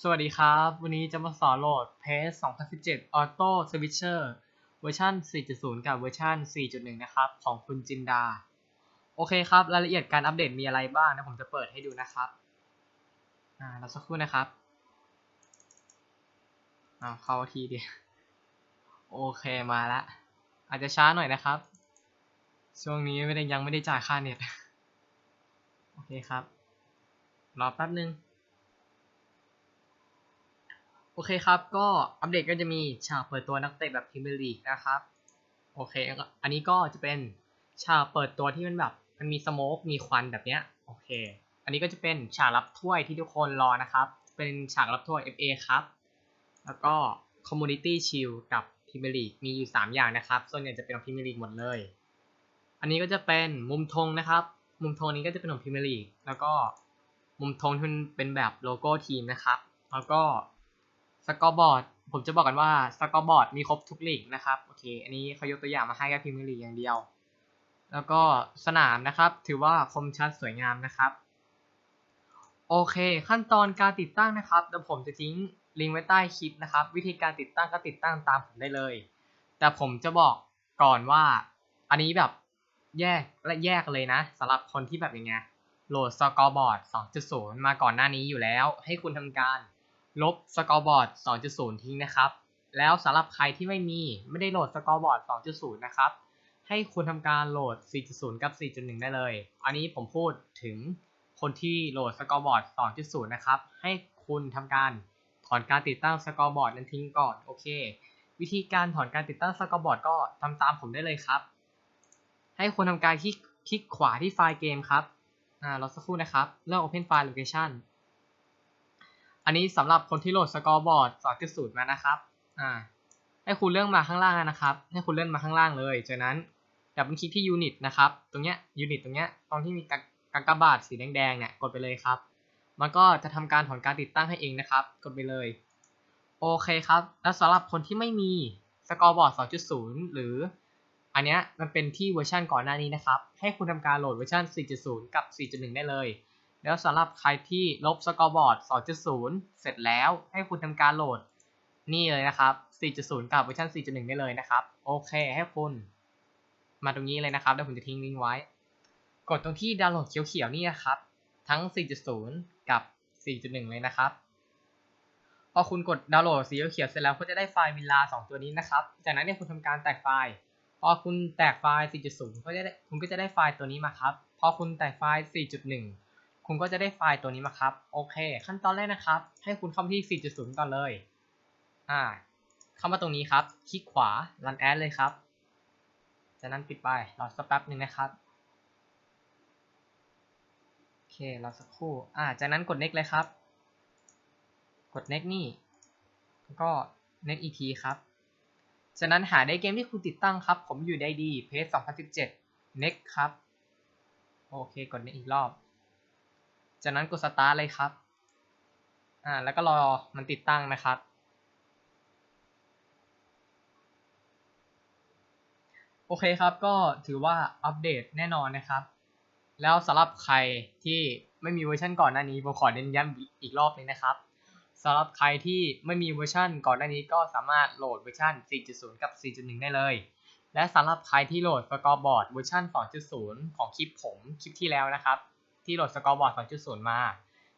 สวัสดีครับ วันนี้จะมาสอนโหลด PACE 2017 Auto Switcher เวอร์ชัน4.0 กับเวอร์ชัน4.1 นะครับ ของคุณจินดา โอเคครับ รายละเอียดการอัปเดตมีอะไรบ้างนะ ผมจะเปิดให้ดูนะครับ อ่าเราสักครู่นะครับอ่าเข้าทีเดียว โอเคมาละ อาจจะช้าหน่อยนะครับ ช่วงนี้ไม่ได้ยังไม่ได้จ่ายค่าเน็ต โอเคครับ รอแป๊บนึง โอเคครับ ก็อัปเดตก็จะมีฉากเปิดตัวนักเตะแบบพรีเมียร์ลีกนะครับ โอเค อันนี้ก็จะเป็นฉากเปิดตัวที่มันแบบมันมีสโมกมีควันแบบเนี้ย โอเค อันนี้ก็จะเป็นฉากรับถ้วยที่ทุกคนรอนะครับ เป็นฉากรับถ้วย FA ครับ แล้วก็ Community Shield กับพรีเมียร์ลีกมีอยู่ 3 อย่างนะครับ ส่วนใหญ่จะเป็นของพรีเมียร์ลีกหมดเลย อันนี้ก็จะเป็นมุมธงนะครับ มุมธงนี้ก็จะเป็นของพรีเมียร์ลีก แล้วก็มุมธงที่เป็นแบบโลโก้ทีมนะครับ แล้วก็ สกอร์บอร์ดผมจะบอกกันว่าสกอร์บอร์ดมีครบทุกลีกนะครับโอเค อันนี้เขายกตัวอย่างมาให้แค่พรีเมียร์ลีกอย่างเดียว แล้วก็สนามนะครับ ถือว่าคมชัดสวยงามนะครับ โอเค ขั้นตอนการติดตั้งนะครับเดี๋ยวผมจะทิ้งลิงก์ไว้ใต้คลิปนะครับ วิธีการติดตั้งก็ติดตั้งตามผมได้เลย แต่ผมจะบอกก่อนว่า อันนี้แบบแยกและแยกเลยนะสำหรับคนที่แบบยังไงโหลดสกอร์บอร์ด 2.0 มาก่อนหน้านี้อยู่แล้ว ให้คุณทำการ ลบสกอร์บอร์ด 2.0 ทิ้งนะครับ แล้วสำหรับใครที่ไม่มีไม่ได้โหลดสกอร์บอร์ด 2.0 นะครับ ให้คุณทำการโหลด 4.0 กับ 4.1 ได้เลย อันนี้ผมพูดถึงคนที่โหลดสกอร์บอร์ด 2.0 นะครับ ให้คุณทำการถอนการติดตั้งสกอร์บอร์ดนั้นทิ้งก่อนโอเค วิธีการถอนการติดตั้งสกอร์บอร์ดก็ทำตามผมได้เลยครับ ให้คุณทำการคลิกคลิกขวาที่ไฟล์เกมครับ อ่ารอสักครู่นะครับ เลือก Open File Location อันนี้สำหรับคนที่โหลดสกอร์บอร์ด2.0มานะครับ อ่า ให้คุณเลื่อนมาข้างล่างนะครับ ให้คุณเลื่อนมาข้างล่างเลย จากนั้นดับเบิลคลิกที่ Unit นะครับ ตรงเนี้ย Unit ตตรงเนี้ย ตรงที่มีกากบาทสีแดงๆเนี่ย กดไปเลยครับ มันก็จะทำการถอนการติดตั้งให้เองนะครับ กดไปเลย โอเคครับ แล้วสำหรับคนที่ไม่มีสกอร์บอร์ด2.0 หรือ อันเนี้ยมันเป็นที่เวอร์ชันก่อนหน้านี้นะครับ ให้คุณทำการโหลดเวอร์ชัน4.0 กับ 4.1 ได้เลย แล้วสำหรับใครที่ลบสกอร์บอร์ด 2.0 เสร็จแล้วให้คุณทำการโหลด นี่เลยนะครับ 4.0 กับเวอร์ชัน4.1 ได้เลยนะครับ โอเคให้คุณมาตรงนี้เลยนะครับเดี๋ยวผมจะทิ้งลิงก์ไว้ กดตรงที่ดาวน์โหลดเขียวๆนี่นะครับ ทั้ง 4.0 กับ 4.1 เลยนะครับ พอคุณกดดาวน์โหลดสีเขียวๆเสร็จแล้วก็จะได้ไฟล์วิลลา 2 ตัวนี้นะครับ จากนั้นเนี่ยคุณทำการแตกไฟล์ พอคุณแตกไฟล์ 4.0 ก็จะได้คุณก็จะได้ไฟล์ตัวนี้มาครับ พอคุณแตกไฟล์ 4.1 คุณก็จะได้ไฟล์ตัวนี้มาครับ โอเค ขั้นตอนแรกนะครับ ให้คุณเข้าที่ 4.0 ก่อนเลย อ่า เข้ามาตรงนี้ครับ คลิกขวา run ad เลยครับ จากนั้นปิดไป รอสักแป๊บหนึ่งนะครับ โอเค รอสักครู่ อ่า จากนั้นกด next เลยครับ กด next นี่ แล้วก็ next อีกทีครับ จากนั้นหาได้เกมที่คุณติดตั้งครับ ผมอยู่ได้ดี PACE 2017 next ครับ โอเค กด next อีกรอบ จากนั้นกด start เลยครับ อ่า แล้วก็รอมันติดตั้งนะครับ โอเคครับก็ถือว่าอัปเดตแน่นอนนะครับ แล้วสำหรับใครที่ไม่มีเวอร์ชันก่อนหน้านี้ผมขอเน้นย้ำอีกรอบนึงนะครับสำหรับใครที่ไม่มีเวอร์ชันก่อนหน้านี้ก็สามารถโหลดเวอร์ชัน 4.0 กับ 4.1 ได้เลย และสำหรับใครที่โหลดสกอร์บอร์ดเวอร์ชัน2.0 ของคลิปผมคลิปที่แล้วนะครับ ที่โหลดสกอร์บอร์ด2.0 มา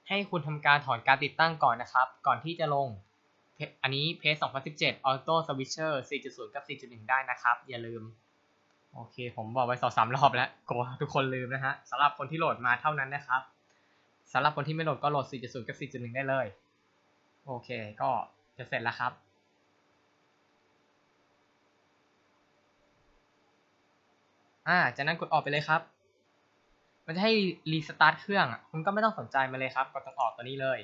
ให้คุณทำการถอนการติดตั้งก่อนนะครับ ก่อนที่จะลง อันนี้ PACE 2017 Auto Switcher 4.0 กับ 4.1 ได้นะครับ อย่าลืม โอเค ผมบอกไว้สองสามรอบแล้วกลัวทุกคนลืมนะฮะสำหรับคนที่โหลดมาเท่านั้นนะครับสำหรับคนที่ไม่โหลดก็โหลด 4.0 กับ 4.1 ได้เลย โอเค ก็จะเสร็จแล้วครับอ่าจากนั้นกดออกไปเลยครับ มันจะให้รีสตาร์ทเครื่องคุณก็ไม่ต้องสนใจมาเลยครับกดตรงออกตัวนี้เลย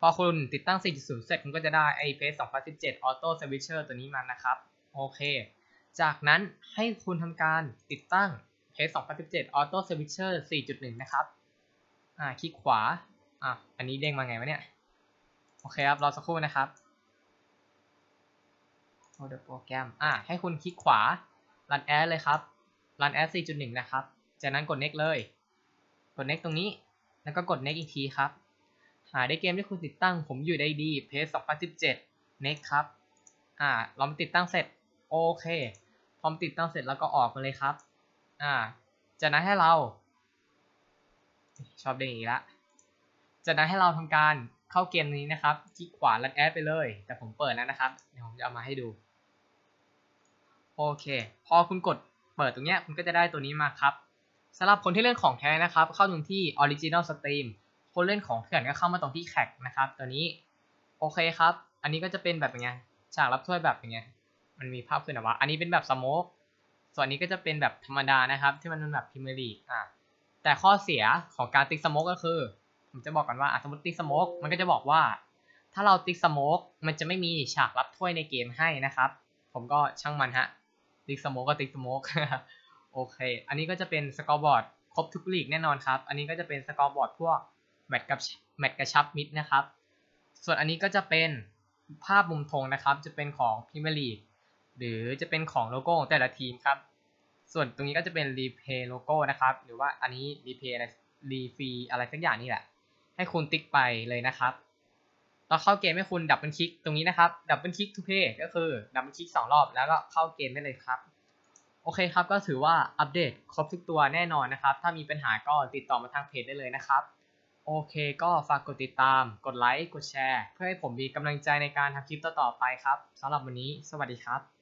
พอคุณติดตั้ง 4.0 เสร็จคุณก็จะได้ไอ PACE 2017 Auto Switcher ตัวนี้มานะครับ โอเค จากนั้นให้คุณทำการติดตั้ง PACE 2017 Auto Switcher 4.1 นะครับ อ่า คลิกขวา อะ อันนี้เด้งมาไงวะเนี่ย โอเคครับ รอสักครู่นะครับโอเดโปรแกรม อ่าให้คุณคลิกขวา run as เลยครับ run as 4.1 นะครับ จากนั้นกด next เลย ด next ตรงนี้ แล้วก็กด next อีกทีครับ หาได้เกมที่คุณติดตั้ง ผมอยู่ได้ดีเพจ2017 next ครับ อ่าเราติดตั้งเสร็จ โอเค พร้อมติดตั้งเสร็จแล้วก็ออกมาเลยครับ อ่า จากนั้นให้เรา ชอบเด้งอีกละจากนั้นให้เราทำการเข้าเกมนี้นะครับ คลิกขวาลัดแอดไปเลย แต่ผมเปิดแล้วนะครับ เดี๋ยวผมจะเอามาให้ดู โอเค พอคุณกดเปิดตรงเนี้ย คุณก็จะได้ตัวนี้มาครับ สำหรับคนที่เล่นของแท้นะครับ เข้าตรงที่ Original Stream คนเล่นของเถื่อนก็เข้ามาตรงที่แคกนะครับ ตัวนี้โอเคครับ อันนี้ก็จะเป็นแบบยังไงฉากรับถ้วยแบบยังไงมันมีภาพขึ้นนะวะอันนี้เป็นแบบสโมกส่วนนี้ก็จะเป็นแบบธรรมดานะครับ ที่มันเป็นแบบพิมพ์ลีกอะแต่ข้อเสียของการติ๊กสโมกก็คือ ผมจะบอกก่อนว่าสมมติติ๊กสโมกมันก็จะบอกว่า ถ้าเราติ๊กสโมกมันจะไม่มีฉากรับถ้วยในเกมให้นะครับ ผมก็ช่างมันฮะติ๊กสโมกก็ติ๊กสโมก โอเค อันนี้ก็จะเป็นสกอร์บอร์ดครบทุกลีกแน่นอนครับ อันนี้ก็จะเป็นสกอร์บอร์ดพวกแมตช์กับแมตช์กระชับมิดนะครับ ส่วนอันนี้ก็จะเป็นภาพมุมธงนะครับ จะเป็นของพรีเมียร์ลีกหรือจะเป็นของโลโก้ของแต่ละทีมครับ ส่วนตรงนี้ก็จะเป็นรีเพย์โลโก้นะครับ หรือว่าอันนี้รีเพย์อะไรรีฟีอะไรสักอย่างนี่แหละ ให้คุณติ๊กไปเลยนะครับตอนเข้าเกมให้คุณดับเบิลคลิกตรงนี้นะครับ ดับเบิลคลิกทูเพย์ก็คือดับเบิลคลิกสองรอบแล้วก็เข้าเกมได้เลยครับ โอเคครับ ก็ถือว่าอัปเดตครบทุกตัวแน่นอนนะครับ ถ้ามีปัญหาก็ติดต่อมาทางเพจได้เลยนะครับ โอเค ก็ฝากกดติดตาม กดไลค์ กดแชร์ เพื่อให้ผมมีกำลังใจในการทำคลิปต่อๆไปครับสำหรับวันนี้ สวัสดีครับ